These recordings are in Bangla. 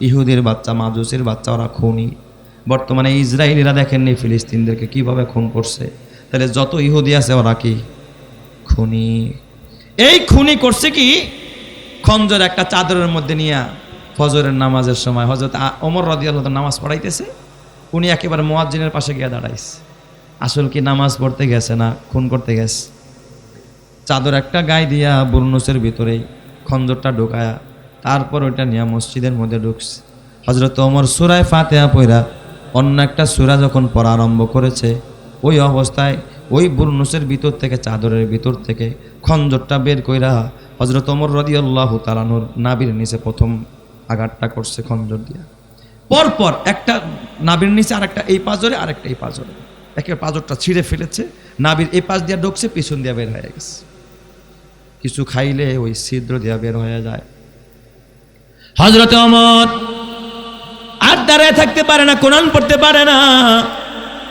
ইহুদের বাচ্চা, মাজুসের বাচ্চা, ওরা খুনি। বর্তমানে ইসরায়েলিরা দেখেননি ফিলিস্তিনদেরকে কীভাবে খুন করছে। তাহলে যত ইহুদি আছে, ওরা কি? খুনি। এই খুনি করছে কি? খঞ্জর একটা চাদরের মধ্যে নিয়ে ফজরের নামাজের সময়। হজরত ওমর রদিয়াল্লাহ নামাজ পড়াইতেছে। উনি একেবারে মোয়াজ্জিনের পাশে গিয়ে দাঁড়াইছে। আসল কি নামাজ পড়তে গেছে না খুন করতে গেছে? চাদর একটা গায়ে দিয়া বুরনুসের ভিতরে খঞ্জরটা ঢোকায়া তারপর ওইটা নিয়ে মসজিদের মধ্যে ঢুকছে। হজরত ওমর সুরায় ফাতেহা পইরা অন্য একটা সুরা যখন পড়া আরম্ভ করেছে, ওই অবস্থায় ওই বুরনুসের ভিতর থেকে, চাদরের ভিতর থেকে খঞ্জরটা বের কইরা হজরত ওমর রদিয়াল্লাহু তালানুর নাবির নিচে প্রথম আঘাতটা করছে খঞ্জর দিয়া। পরপর একটা নাবির নিচে আরেকটা, এই পাজরে আরেকটা, এই পাজরে। একে পাজরটা ছিঁড়ে ফেলেছে নাবির এই পাশ দিয়া ঢুকছে, পিছন দিয়া বের হয়ে গেছে। কিছু খাইলে ওই ছিদ্র দিয়া বের হয়ে যায়। হজরত অমর আর দাঁড়ায় থাকতে পারে না, কোরআন পড়তে পারে না।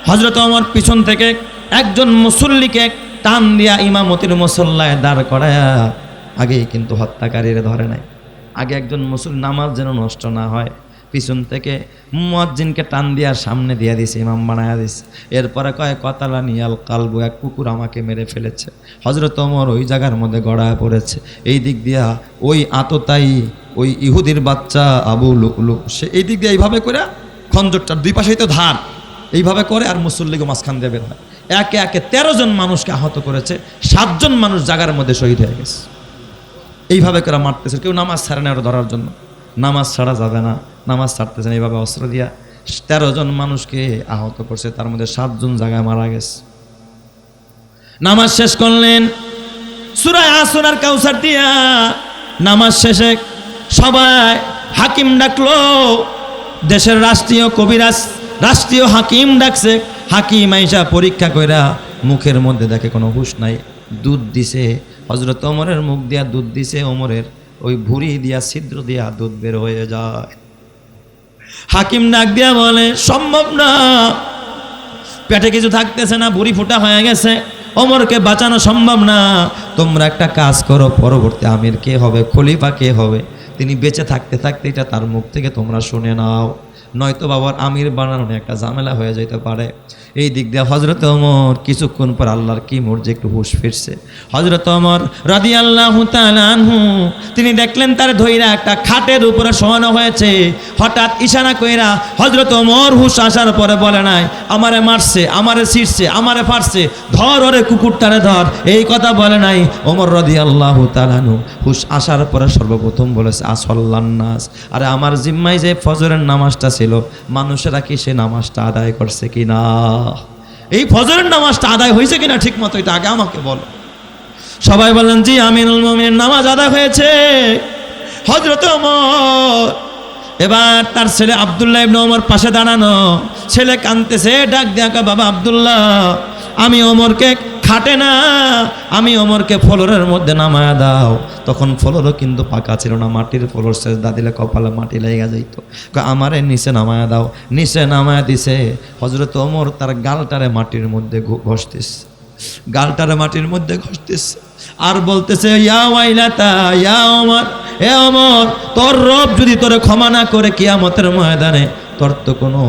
হজরত অমর পিছন থেকে একজন মুসল্লিকে টান দিয়া ইমামতির মুসল্লায় দাঁড় করায়া আগে কিন্তু হত্যাকারীরা ধরে নাই আগে একজন মুসল নামাজ যেন নষ্ট না হয়। পিছন থেকে মুয়াজ্জিনকে টান দিয়া সামনে দিয়া দিছে, ইমাম বানায়া দিছে। এরপরে কয় কতালা নিয়াল কালবু, এক কুকুর আমাকে মেরে ফেলেছে। হজরত ওমর ওই জায়গার মধ্যে গড়ায় পড়েছে। এই দিক দিয়া ওই আততাই ওই ইহুদির বাচ্চা আবু লুকলু সে এই দিক দিয়ে এইভাবে করে খঞ্জরটার দুই পাশেই তো ধার। এইভাবে করে আর মুসল্লিকে মাঝখান দিয়ে বের হয়। একে একে তেরো জন মানুষকে আহত করেছে সাতজন মানুষ জাগার মধ্যে শহীদ হয়ে গেছে। এইভাবে করে মারতেছে, কেউ নামাজ ছাড়ে না ওরা ধরার জন্য। নামাজ ছাড়া যাবে না, নামাজ ছাড়তেছে না, এইভাবে অস্ত্র দিয়া তেরো জন মানুষকে আহত করছে, তার মধ্যে সাতজন জায়গায় মারা গেছে। নামাজ শেষ করলেন, সুরায় আসুরার কাউসার দিয়া নামাজ শেষে সবাই হাকিম ডাকলো, দেশের রাষ্ট্রীয় কবিরাজ, রাষ্ট্রীয় হাকিম ডাকছে, হাকিম আইসা পরীক্ষা কইরা মুখের মধ্যে দেখে কোনো হুশ নাই, দুধ দিছে হজরত ওমরের মুখ দিয়া দুধ দিছে, ওমরের ওই ভুড়ি দিয়া ছিদ্র দিয়া দুধ বের হয়ে যায়। হাকিম নাক দিয়া বলে, সম্ভব না। পেটে কিছু থাকতেছে না বুড়ি ফুটা হয়ে গেছে। অমরকে বাঁচানো সম্ভব না। তোমরা একটা কাজ করো, পরবর্তী আমির কে হবে, খলিফা কে হবে? তিনি বেঁচে থাকতে থাকতে এটা তার মুখ থেকে তোমরা শুনে নাও। নয়তো বাবার আমির বানানো একটা ঝামেলা হয়ে যেতে পারে। এই দিক দিয়ে হজরত ওমর কিছুক্ষণ পর আল্লাহর কি মর্জি একটু হুশ ফিরছে। হজরত অমর রাদি আল্লাহ তিনি দেখলেন তার ধৈরা একটা খাটের উপরে শোয়ানো হয়েছে। হঠাৎ ইশারা কইরা হজরত ওমর হুশ আসার পরে বলে নাই, আমারে মারছে, আমারে ছিঁড়ছে, আমারে ফাড়ছে, ধর ওরে কুকুরটারে ধর। এই কথা বলে নাই ওমর রদি আল্লাহ তালানু হুশ আসার পরে সর্বপ্রথম বলেছে আসল্লান্নাস আরে আমার জিম্মায় যে ফজরের নামাজটা ছিল, মানুষেরা কি সে নামাজটা আদায় করছে কি না এই ফজরের নামাজটা আদায় হয়েছে কিনা ঠিক মতো এটা আগে আমাকে বলো। সবাই বলেন, জি, আমিনুল মমিনের নামাজ আদায় হয়েছে। হজরত এবার তার ছেলে আবদুল্লাহ ইবনে ওমর পাশে দাঁড়ানো। ছেলে কানতেছে ডাক দেখা বাবা আবদুল্লাহ, আমি ওমরকে খাটে না। আমি অমরকে ফ্লোরের মধ্যে নামায়া দাও। তখন ফ্লোরও কিন্তু পাকা ছিল না। মাটির ফ্লোর সেজদা দিলে কপালে মাটি লেগে যাইত। আমারে নিচে নামায়া দাও। নিচে নামায়া দিছে। হজরত অমর তার গালটারে মাটির মধ্যে ঘষতেছে। গালটারে মাটির মধ্যে ঘষতেছে। আর বলতেছে, ইয়া ইয়া ওমর, এ ওমর, তোর রব যদি তোরে ক্ষমা না করে কিয়ামতের ময়দানে, তোর তো কোনো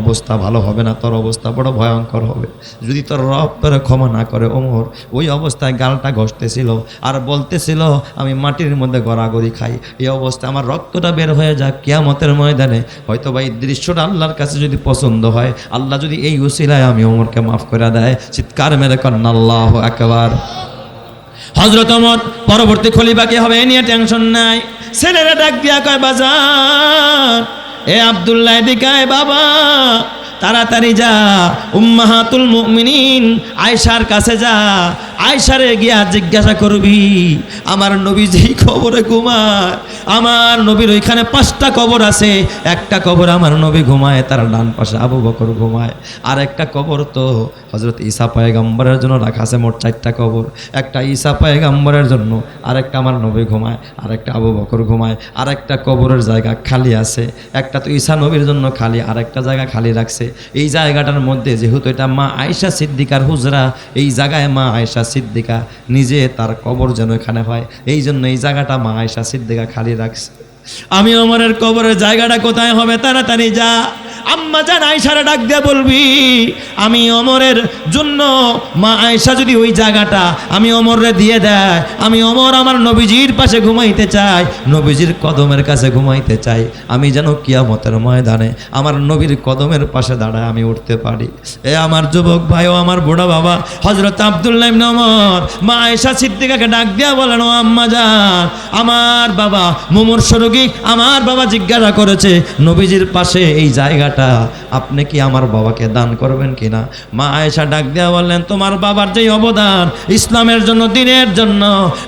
অবস্থা ভালো হবে না, তোর অবস্থা বড় ভয়ঙ্কর হবে। যদি তোর রব তোরে ক্ষমা না করে ওমর, ওই অবস্থায় গালটা ঘষতেছিল আর বলতেছিল, আমি মাটির মধ্যে গড়াগড়ি খাই। এই অবস্থায় আমার রক্তটা বের হয়ে যাক কিয়ামতের ময়দানে। হয়তো বা এই দৃশ্যটা আল্লাহর কাছে যদি পছন্দ হয়, আল্লাহ যদি এই উসিলায় আমি ওমরকে মাফ করে দেয়, চিৎকার মেরে করেন আল্লাহ একবার হজরত ওমর, পরবর্তী খলিফা কে হবে এ নিয়ে টেনশন নাই। ছেলেরা ডাক দিয়া কয়, বাজার। এ আবদুল্লাহ দিকায় বাবা তাড়াতাড়ি যা উম্মাহাতুল মুমিনিন আয়সার কাছে যা আয়সারে গিয়া জিজ্ঞাসা করবি, আমার নবী যেই খবরে ঘুমায়, আমার নবীর ওইখানে পাঁচটা কবর আছে, একটা কবর আমার নবী ঘুমায়, তার ডান পাশে আবু বকর ঘুমায় আর একটা কবর তো হজরত ঈসা পায়গাম্বরের জন্য রাখা আছে, মোট চারটা কবর, একটা ঈসা পায়গাম্বরের জন্য, আরেকটা আমার নবী ঘুমায়, আরেকটা আবু বকর ঘুমায়, আরেকটা কবরের জায়গা খালি আছে, একটা তো ঈসা নবীর জন্য খালি, আরেকটা জায়গা খালি রাখছে, এই জায়গাটার মধ্যে যেহেতু এটা মা আয়সা সিদ্দিকার হুজরা, এই জায়গায় মা আয়সা সিদ্দিকা নিজে তার কবর যেন এখানে হয়। এই জন্য এই জায়গাটা মা আয়সা সিদ্দিকা খালি রাখছে। আমি ওমরের কবরের জায়গাটা কোথায় হবে? তাড়াতাড়ি যা। আম্মা জান আয়সারা ডাক দিয়ে বলবি, আমি অমরের জন্য, মা আয়সা যদি ওই জায়গাটা আমি অমররে দিয়ে দেয়, আমি অমর আমার নবীজির পাশে ঘুমাইতে চাই, নবীজির কদমের কাছে ঘুমাইতে চাই, আমি যেন কিয়ামতের ময়দানে আমার নবীর কদমের পাশে দাঁড়ায় আমি উঠতে পারি। এ আমার যুবক ভাই, ও আমার বুড়া বাবা হজরত আবদুল্লাহ ইবনে ওমর, মা আয়সা সিদ্দিকাকে ডাক দিয়া বলেন, ও আম্মা যান আমার বাবা মুমূর্ষ রোগী, আমার বাবা জিজ্ঞাসা করেছে, নবীজির পাশে এই জায়গাটা আপনি কি আমার বাবাকে দান করবেন কিনা? মা আয়েশা ডাক দেওয়া বললেন, তোমার বাবার যেই অবদান ইসলামের জন্য, দিনের জন্য,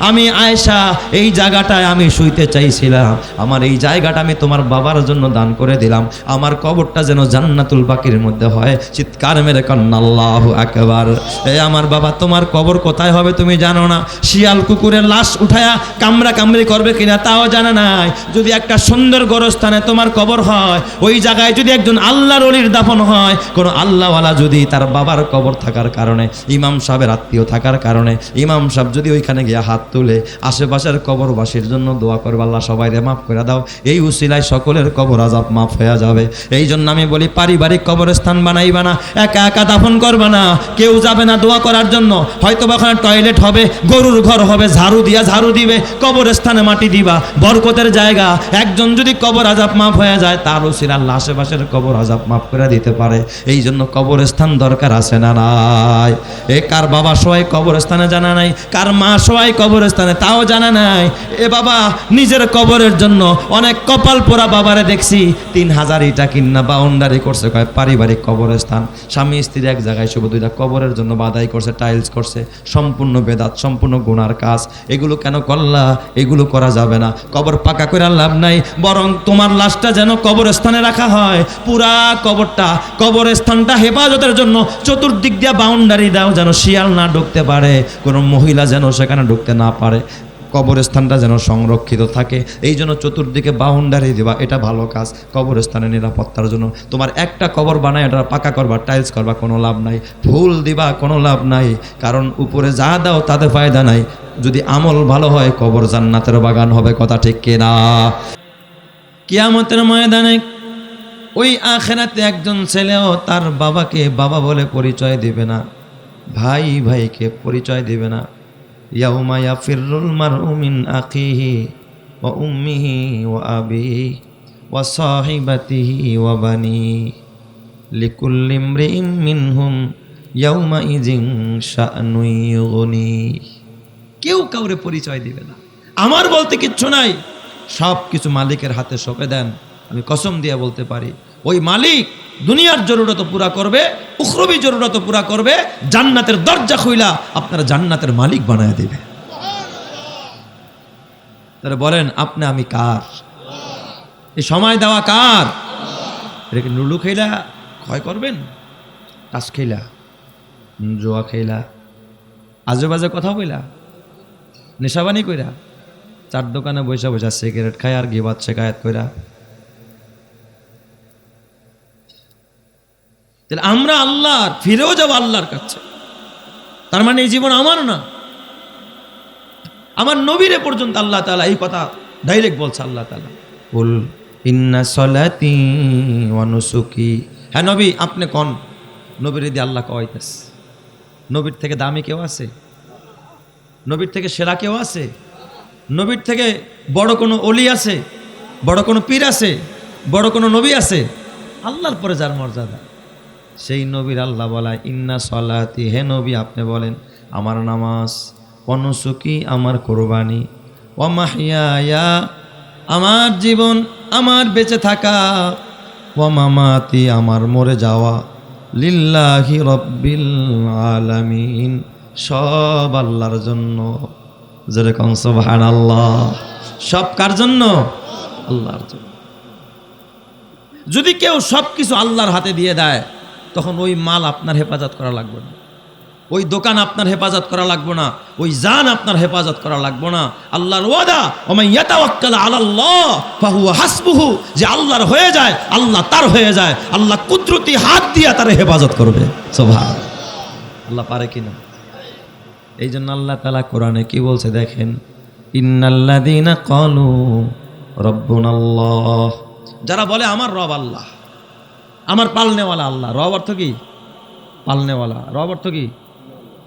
আমি আয়েশা এই জায়গাটায় আমি শুইতে চাইছিলাম। আমার এই জায়গাটা আমি তোমার বাবার জন্য দান করে দিলাম। আমার কবরটা যেন জান্নাতুল বাকির মধ্যে হয়। চিৎকার মেরে কন্যা আল্লাহ একবার এ আমার বাবা, তোমার কবর কোথায় হবে তুমি জানো না। শিয়াল কুকুরের লাশ উঠায়া কামড়া কামড়ি করবে কিনা তাও জানা নাই। যদি একটা সুন্দর গরস্থানে তোমার কবর হয়, ওই জায়গায় যদি একজন আল্লাহর অলির দাফন হয়, কোনো আল্লাহওয়ালা যদি তার বাবার কবর থাকার কারণে, ইমাম সাহেবের আত্মীয় থাকার কারণে, ইমাম সাহেব যদি ওইখানে গিয়ে হাত তুলে আশেপাশের কবরবাসীর জন্য দোয়া করবে, আল্লাহ সবাই রে মাফ করে দাও। এই উসিলায় সকলের কবর আজাব মাফ হয়ে যাবে। এই জন্য আমি বলি, পারিবারিক কবরস্থান বানাইবা না, একা একা দাফন করবে না। কেউ যাবে না দোয়া করার জন্য। হয়তো বা ওখানে টয়লেট হবে, গরুর ঘর হবে, ঝাড়ু দিয়া ঝাড়ু দিবে, কবরস্থানে মাটি দিবা, বরকতের জায়গা। একজন যদি কবর আজাব মাফ হয়ে যায়, তার আল্লাহ আশেপাশের কবর আজাব মাফ করে দিতে পারে। এই জন্য কবরস্থান দরকার আছে না নাই? এ কার বাবা সবাই কবরস্থানে জানা নাই? কার মা সবাই কবরস্থানে তাও জানা নাই? এ বাবা, নিজের কবরের জন্য অনেক কপাল পোড়া বাবারে দেখছি। তিন হাজার ইটা কিন্না বাউন্ডারি করছে, কয় পারিবারিক কবরস্থান। স্বামী স্ত্রী এক জায়গায় শুভ দুইটা কবরের জন্য বাদাই করছে টাইলস করছে। সম্পূর্ণ বেদাত, সম্পূর্ণ গুণার কাজ। এগুলো কেন করলা? এগুলো করা যাবে না। কবর পাকা করে লাভ নাই। বরং তোমার লাশটা যেন কবরস্থানে রাখা হয়। পুরা কবরটা, কবরস্থানটা হেফাজতের জন্য চতুর্দিক দিয়ে বাউন্ডারি দাও যেন শিয়াল না ঢুকতে পারে, কোনো মহিলা যেন সেখানে ঢুকতে না পারে। কবরস্থানটা যেন সংরক্ষিত থাকে। এই জন্য চতুর্দিকে বাউন্ডারি দেবা, এটা ভালো কাজ কবরস্থানের নিরাপত্তার জন্য। তোমার একটা কবর বানায়, এটা পাকা করবা টাইলস করবা, কোনো লাভ নাই। ফুল দিবা, কোনো লাভ নাই। কারণ উপরে যা দাও, তাতে ফায়দা নাই। যদি আমল ভালো হয়, কবর জান্নাতের বাগান হবে, কথা ঠিক কিনা? কিয়ামতের ময়দানে ওই আখেরাতে একজন ছেলেও তার বাবাকে বাবা বলে পরিচয় দিবে না। ভাই ভাইকে পরিচয় দিবে না। ইয়াউমা ইয়াফিরুল মারউ মিন আখিহি ওয়া উম্মিহি ওয়া আবিহি ওয়া সাহিবাতিহি ওয়া বানি লিকুল্লি ইমরিইম মিনহুম ইয়াউমা ইজিন শাআনুন ইউগনি। কেউ কাউরে পরিচয় দিবে না। আমার বলতে কিচ্ছু নাই। সব কিছু মালিকের হাতে সঁপে দেন। আমি কসম দিয়ে বলতে পারি, ওই মালিক দুনিয়ার জরুরত পুরা করবে, উখরবি জরুরত পুরা করবে, জান্নাতের দরজা খুইলা আপনারা জান্নাতের মালিক বানায় দেবে। তারা বলেন, আপনি আমি কার? এই সময় দেওয়া কার? এটাকে নুলু খেলা ক্ষয় করবেন? তাস খেলা জোয়া খেলা আজে বাজে কথা কইলা, নেশাবানি কইরা, চার দোকানে বৈশা বৈশা সিগারেট খায় আর গিবাদ শেখায়াত কইরা তাহলে আমরা আল্লাহর ফিরেও যাব আল্লাহর কাছে। তার মানে এই জীবন আমার না। আমার নবীরে পর্যন্ত আল্লাহ তালা এই কথা ডাইরেক্ট বলছে আল্লাহ তালা বল ইন্না সলাতি অনুসুকি হ্যাঁ নবী আপনি কন? নবীর দিয়ে আল্লাহ কয়তেস নবীর থেকে দামি কেউ আছে? নবীর থেকে সেরা কেউ আছে? নবীর থেকে বড় কোনো অলি আছে? বড় কোনো পীর আছে? বড় কোনো নবী আছে? আল্লাহর পরে যার মর্যাদা। সেই নবীর আল্লাহ বলা, ইন্না সলাতি হে নবী, আপনি বলেন, আমার নামাজ, অনুসুকি, আমার কোরবানি। অমাহিয়া আমার জীবন, আমার বেঁচে থাকা। ওমামাতি আমার মরে যাওয়া। লিল্লাহি রব্বিল আলামিন, সব আল্লাহর জন্য। যেরকম সোভান আল্লাহ সব কার জন্য? আল্লাহর জন্য। যদি কেউ সব কিছু আল্লাহর হাতে দিয়ে দেয় তখন ওই মাল আপনার হেফাজত করা লাগবে না। ওই দোকান আপনার হেফাজত করা লাগবে না। ওই জান আপনার হেফাজত করা লাগবে না। আল্লাহর ওয়াদা ওমাই ইয়াতাওয়াক্কাল আলাল্লাহ, ফাহুয়া হাসবুহু, যে আল্লাহর হয়ে যায়, আল্লাহ তার হয়ে যায়। আল্লাহ কুদরতি হাত দিয়ে তার হেফাজত করবে। সুবহান আল্লাহ পারে কিনা এই জন্য আল্লাহ তালা কোরআনে কি বলছে দেখেন ইন্নাল্লাদিনা কলু রব্বুন আল্লাহ যারা বলে, আমার রব আল্লাহ। আমার পালনেওয়ালা আল্লাহ। রব অর্থ কি? পালনেওয়ালা। রব অর্থ কি?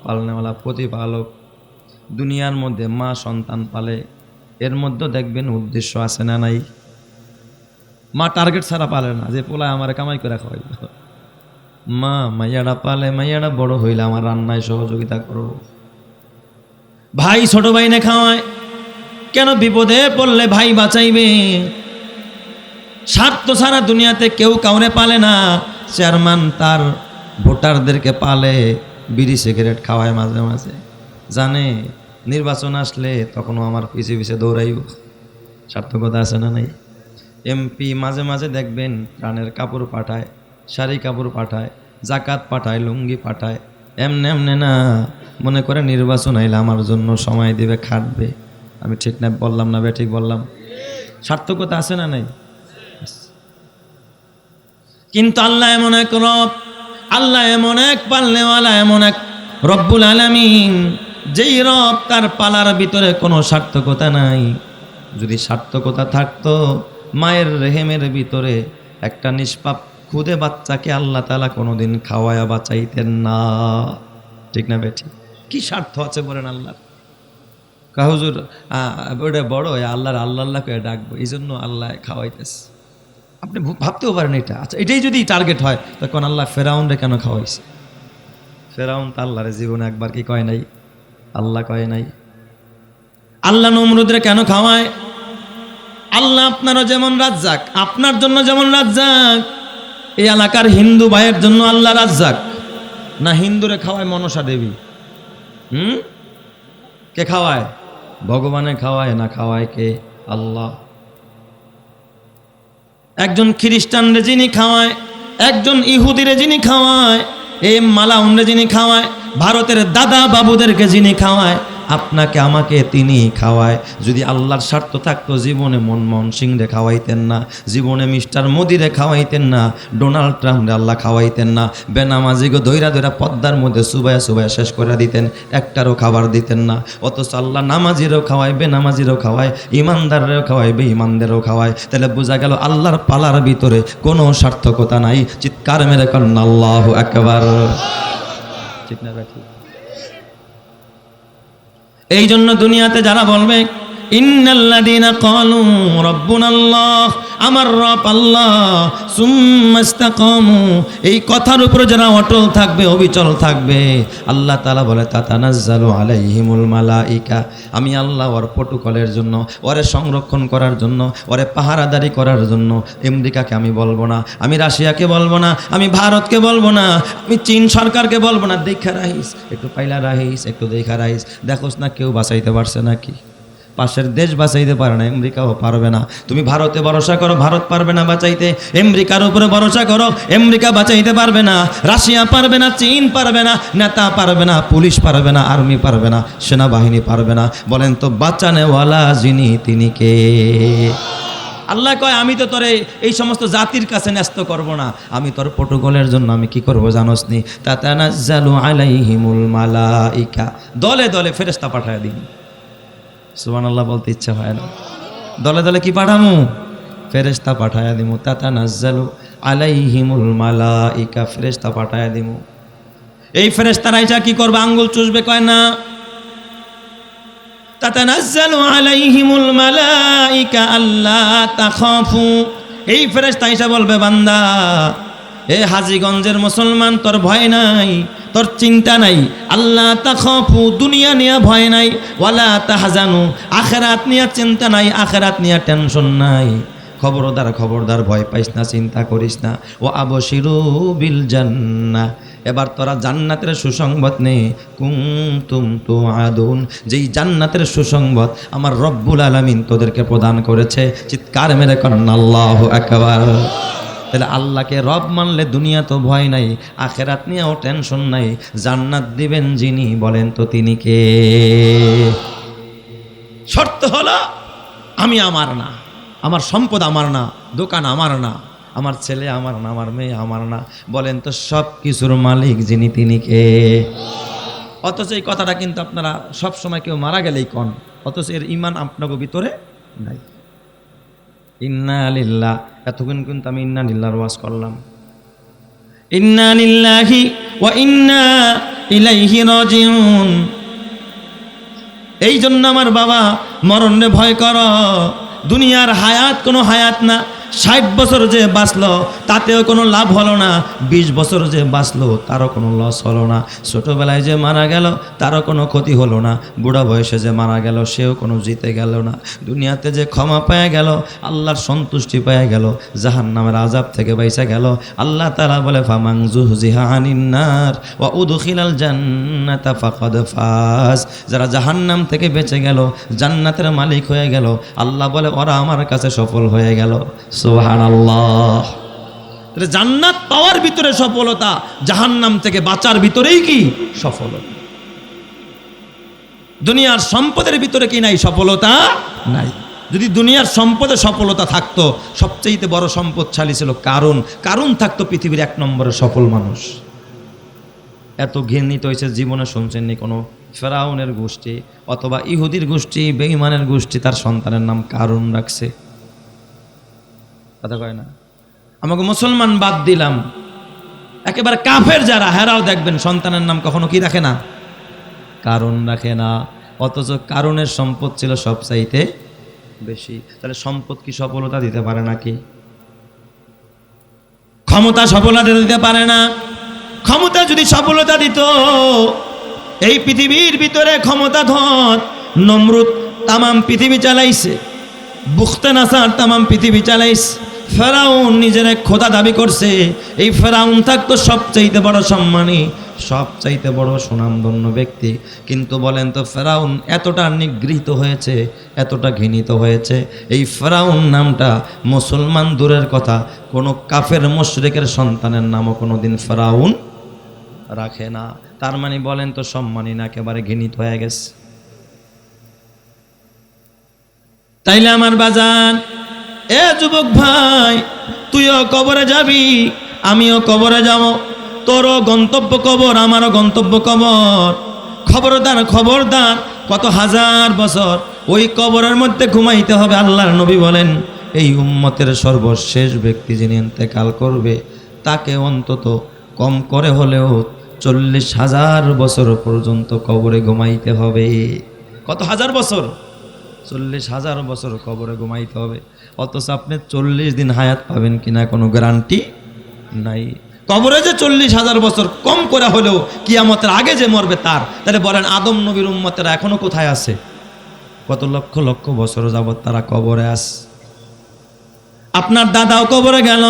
পালনেওয়ালা, প্রতিপালক। দুনিয়ার মধ্যে মা সন্তান পালে, এর মধ্যে দেখবেন উদ্দেশ্য আছে না নাই? মা টার্গেট ছাড়া পালে না, যে পোলায় আমার কামাই করে খাওয়াইব মা মাইয়াটা পালে মাইয়াটা বড় হইলে আমার রান্নায় সহযোগিতা করো। ভাই ছোট ভাই না খাওয়ায়, কেন বিপদে পড়লে ভাই বাঁচাইবে? স্বার্থ ছাড়া দুনিয়াতে কেউ কাউরে পালে না। চেয়ারম্যান তার ভোটারদেরকে পালে, বিড়ি, সিগারেট খাওয়ায় মাঝে মাঝে। জানে, নির্বাচন আসলে তখনও আমার পিছিয়ে পিছিয়ে দৌড়াইব সার্থকতা আছে না নাই? এমপি মাঝে মাঝে দেখবেন প্রাণের কাপড় পাঠায়, শাড়ি কাপড় পাঠায়, জাকাত পাঠায়, লুঙ্গি পাঠায়। এমনে এমনে না, মনে করে নির্বাচন আইলে আমার জন্য সময় দিবে, খাটবে। আমি ঠিক না, বললাম না বে ঠিক বললাম। সার্থকতা আছে না নাই? কিন্তু আল্লাহ এমন এক রব, আল্লাহ এমন এক পালনেওয়ালা এমন এক রব্বুল আলামিন। যেই রব তার পালার ভিতরে কোনো সার্থকতা নাই। যদি সার্থকতা থাকতো, মায়ের রেহেমের ভিতরে একটা নিষ্পাপ খুদে বাচ্চাকে আল্লাহ তালা কোনোদিন খাওয়ায়া বাঁচাইতেন না। ঠিক না বেটি কি স্বার্থ আছে বলেন আল্লাহ কাহুজুর ওটা বড় আল্লাহর আল্লাহ আল্লাহকে ডাকবো এই জন্য আল্লাহ খাওয়াইতেছে। আপনি ভাবতেও পারেন এটা। আচ্ছা এটাই যদি টার্গেট হয় তখন আল্লাহ ফেরাউনরে কেন খাওয়াইছে? ফেরাউন তো আল্লাহর জীবনে একবার কি কয় নাই? আল্লাহ কয় নাই। আল্লাহ নমরুদরে কেন খাওয়ায়? আল্লাহ আপনারও যেমন রাজ্জাক আপনার জন্য যেমন রাজ্জাক। এই এলাকার হিন্দু ভাইয়ের জন্য আল্লাহ রাজ্জাক। না হিন্দুরে খাওয়ায় মনসা দেবী। হুম? কে খাওয়ায়? ভগবানে খাওয়ায় না খাওয়ায় কে? আল্লাহ। একজন খ্রিস্টানরে যিনি খাওয়ায়, একজন ইহুদিরে যিনি খাওয়ায় এই মালাউনরে যিনি খাওয়ায়, ভারতের দাদা বাবুদেরকে যিনি খাওয়ায় আপনাকে আমাকে তিনি খাওয়ায়। যদি আল্লাহর স্বার্থ থাকতো, জীবনে মনমোহন সিংরে খাওয়াইতেন না। জীবনে মিস্টার মোদিরে খাওয়াইতেন না। ডোনাল্ড ট্রাম্পরে আল্লাহ খাওয়াইতেন না। বেনামাজিগো দৈরা দৈরা পদ্মার মধ্যে সুবায়া সুবায়া শেষ করে দিতেন, একটারও খাবার দিতেন না। অথচ আল্লাহ নামাজিরও খাওয়ায়, বেনামাজিরও খাওয়ায় ইমানদারেরও খাওয়ায় বে ইমানদেরও খাওয়ায়। তাহলে বোঝা গেল আল্লাহর পালার ভিতরে কোনো সার্থকতা নাই। চিৎকার মেরে করেন আল্লাহ একবার ঠিক না এই জন্য দুনিয়াতে যারা বলবে ইন্নাল্লাদিনা কলু রাব্বুনাল্লাহ আমার রব আল্লাহ, সুম্মা এই কথার উপরে যারা অটল থাকবে, অবিচল থাকবে। আল্লাহ তাআলা বলে, তাতানাজ্জালু আলাইহিমুল মালাইকা। আমি আল্লাহ ওর প্রটোকলের জন্য, ওরে সংরক্ষণ করার জন্য, ওরে পাহারাদারি করার জন্য আমেরিকাকে আমি বলব না, আমি রাশিয়াকে বলব না, আমি ভারতকে বলব না, আমি চীন সরকারকে বলব না। দেখা রাহিস একটু পাইলা রাহিস একটু দেখা রাহিস দেখোস না কেউ বাঁচাইতে পারছে নাকি? পাশের দেশ বাঁচাইতে পারে না, আমেরিকাও পারবে না। তুমি ভারতে ভরসা করো, ভারত পারবে না বাঁচাইতে। আমেরিকার উপরে ভরসা করো, আমেরিকা বাঁচাইতে পারবে না। রাশিয়া পারবে না, চীন পারবে না, নেতা পারবে না, পুলিশ পারবে না, আর্মি পারবে না, সেনাবাহিনী পারবে না। বলেন তো, বাঁচানেওয়ালা যিনি, তিনি কে? আল্লাহ কয়, আমি তো তোরে এই সমস্ত জাতির কাছে ন্যস্ত করব না। আমি তোর পটুগলের জন্য আমি কি করব জানোস নি তাতানাজ্জালু আলাইহিমুল মালাইকা। দলে দলে ফেরেশতা পাঠায় দিন সুবহানাল্লাহ বলতে ইচ্ছা হয় না। দলে দলে কি পাঠামু? ফেরেশতা পাঠায়া দিমু। তাতানাজ্জালু আলাইহিমুল মালাইকা, ফেরেশতা পাঠায়া দিমু। এই ফেরেশতারা আইসা কি করবে? আঙ্গুল চুষবে, কয় না। তাতানাজ্জালু আলাইহিমুল মালাইকা, আল্লা তাখাফু। এই ফেরেশতা এসে বলবে, বান্দা এ হাজিগঞ্জের মুসলমান, তোর ভয় নাই, তোর চিন্তা নাই। আল্লাহ তাখাফু দুনিয়া নিয়ে ভয় নাই। ওয়ালা তাহজানু আখেরাত নিয়ে চিন্তা নাই, আখেরাত নিয়ে টেনশন নাই। খবরদার খবরদার, ভয় পাইস না, চিন্তা করিস না। ও আবশিরু বিল জান্না। এবার তোরা জান্নাতের সুসংবাদ নে। কুম তুম তু আদুন যেই জান্নাতের সুসংবাদ আমার রব্বুল আলামিন তোদেরকে প্রদান করেছে, চিৎকার মেরে করেন আল্লাহ একবার তাহলে আল্লাহকে রব মানলে দুনিয়া তো ভয় নাই, আখেরাত নিয়েও টেনশন নাই। জান্নাত দিবেন যিনি, বলেন তো তিনি কে? শর্ত হলো, আমি আমার না, আমার সম্পদ আমার না, দোকান আমার না, আমার ছেলে আমার না, আমার মেয়ে আমার না, বলেন তো সব কিছুর মালিক যিনি তিনি কে? অথচ এই কথাটা কিন্তু আপনারা সব সময় কেউ মারা গেলেই কন, অথচ এর ইমান আপনাকে ভিতরে নাই। ইন্না লিল্লাহ এতক্ষণ কিন্তু আমি ইন্না লিল্লার ওয়াজ করলাম। ইন্না লিল্লাহি ওয়া ইন্না ইলাইহি রাজিউন। এই জন্য আমার বাবা মরণে ভয় কর, দুনিয়ার হায়াত কোনো হায়াত না। ষাট বছর যে বাঁচলো, তাতেও কোনো লাভ হলো না। বিশ বছর যে বাঁচলো, তারও কোনো লস হলো না। ছোটোবেলায় যে মারা গেল, তারও কোনো ক্ষতি হলো না। বুড়া বয়সে যে মারা গেল, সেও কোনো জিতে গেল না। দুনিয়াতে যে ক্ষমা পেয়ে গেল, আল্লাহর সন্তুষ্টি পেয়ে গেল জাহান নামের আজাব থেকে বাইসা গেল। আল্লাহ তালা বলে ফামাং জুহজিহা আনিন্নার ও উদুখিলাল জান্নাতা ফাকাদ ফাজ। যারা জাহান্নাম থেকে বেঁচে গেল, জান্নাতের মালিক হয়ে গেল, আল্লাহ বলে, ওরা আমার কাছে সফল হয়ে গেল। জান্নাত পাওয়ার ভিতরে সফলতা, জাহান্নাম থেকে বাঁচার ভিতরেই কি সফলতা? দুনিয়ার সম্পদের ভিতরে কি নাই সফলতা? নাই। যদি দুনিয়ার সম্পদে সফলতা থাকতো সবচেয়ে বড় সম্পদশালী ছিল কারণ কারণ থাকতো পৃথিবীর এক নম্বরে সফল মানুষ। এত ঘৃণিত হয়েছে জীবনে শুনছেননি কোনো ফেরাউনের গোষ্ঠী অথবা ইহুদির গোষ্ঠী, বেঈমানের গোষ্ঠী, তার সন্তানের নাম কারণ রাখছে। কথা কয় না। আমাকে মুসলমান বাদ দিলাম। একেবারে কাফের যারা, হেরাও দেখবেন, সন্তানের নাম কখনো কি রাখে না? কারণ রাখে না। অথচ কারণের সম্পদ ছিল সবচাইতে বেশি। তাহলে সম্পদ কি সফলতা দিতে পারে নাকি? ক্ষমতা সফলতা দিতে পারে না। ক্ষমতা যদি সফলতা দিত, এই পৃথিবীর ভিতরে ক্ষমতা ধর নমরুদ তামাম পৃথিবী চালাইছে। বুখতে নাসার তামাম পৃথিবী চালাইছে। ফেরাউন নিজের এক খোদা দাবি করছে, এই ফেরাউন থাকতো সবচাইতে বড় সম্মানী, সবচাইতে বড় সুনামধন্য ব্যক্তি। কিন্তু বলেন তো, ফেরাউন এতটা নিগৃহীত হয়েছে, এতটা ঘৃণিত হয়েছে। এই ফেরাউন নামটা মুসলমান দূরের কথা, কোনো কাফের মুশরিকের সন্তানের নামও কোনো দিন ফেরাউন রাখে না। তার মানে বলেন তো সম্মানী না একেবারে ঘৃণিত হয়ে গেছে। তাইলে আমার বাজান এ যুবক ভাই, তুইও কবরে যাবি, আমিও কবরে যাব। তোরও গন্তব্য কবর, আমারও গন্তব্য কবর। খবরদার খবরদার, কত হাজার বছর। ওই কবরের মধ্যে ঘুমাইতে হবে, আল্লাহর নবী বলেন, এই উম্মতের সর্বশেষ ব্যক্তি যিনি ইন্তেকাল করবে, তাকে অন্তত কম করে হলেও চল্লিশ হাজার বছর পর্যন্ত কবরে ঘুমাইতে হবে। কত হাজার বছর? চল্লিশ হাজার বছর কবরে ঘুমাইতে হবে। অথচ আপনি চল্লিশ দিন হায়াত পাবেন কিনা কোনো গ্যারান্টি নাই। কবরে যে চল্লিশ হাজার বছর কম করে হলেও কিয়ামতের আগে যে মরবে তার, তাহলে বলেন আদম নবীর উম্মতেরা এখনও কোথায় আছে? কত লক্ষ লক্ষ বছর যাবত তারা কবরে আস। আপনার দাদাও কবরে গেল,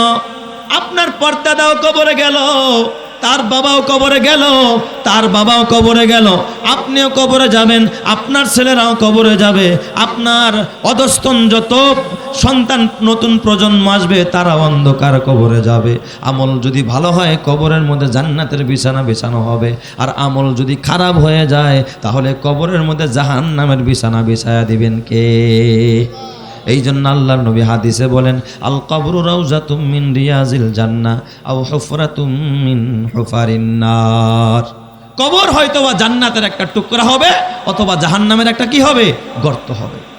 আপনার পরদাদাও কবরে গেল। তার বাবাও কবরে গেল, তার বাবাও কবরে গেল। আপনিও কবরে যাবেন, আপনার ছেলেরাও কবরে যাবে। আপনার অধস্তন যত সন্তান নতুন প্রজন্ম আসবে তারা অন্ধকার কবরে যাবে। আমল যদি ভালো হয়, কবরের মধ্যে জান্নাতের বিছানা বিছানো হবে। আর আমল যদি খারাপ হয়ে যায়, তাহলে কবরের মধ্যে জাহান নামের বিছানা বিছায়া দিবেন কে? এই জন্য আল্লাহর নবী হাদিসে বলেন, আল কবরু রাউজা তুমিন রিয়াজিল জান্না আউ হফরা তুমিন হফারিন্নার কবর হয়তোবা জান্নাতের একটা টুকরা হবে, অথবা জাহান্নামের একটা কি হবে? গর্ত হবে।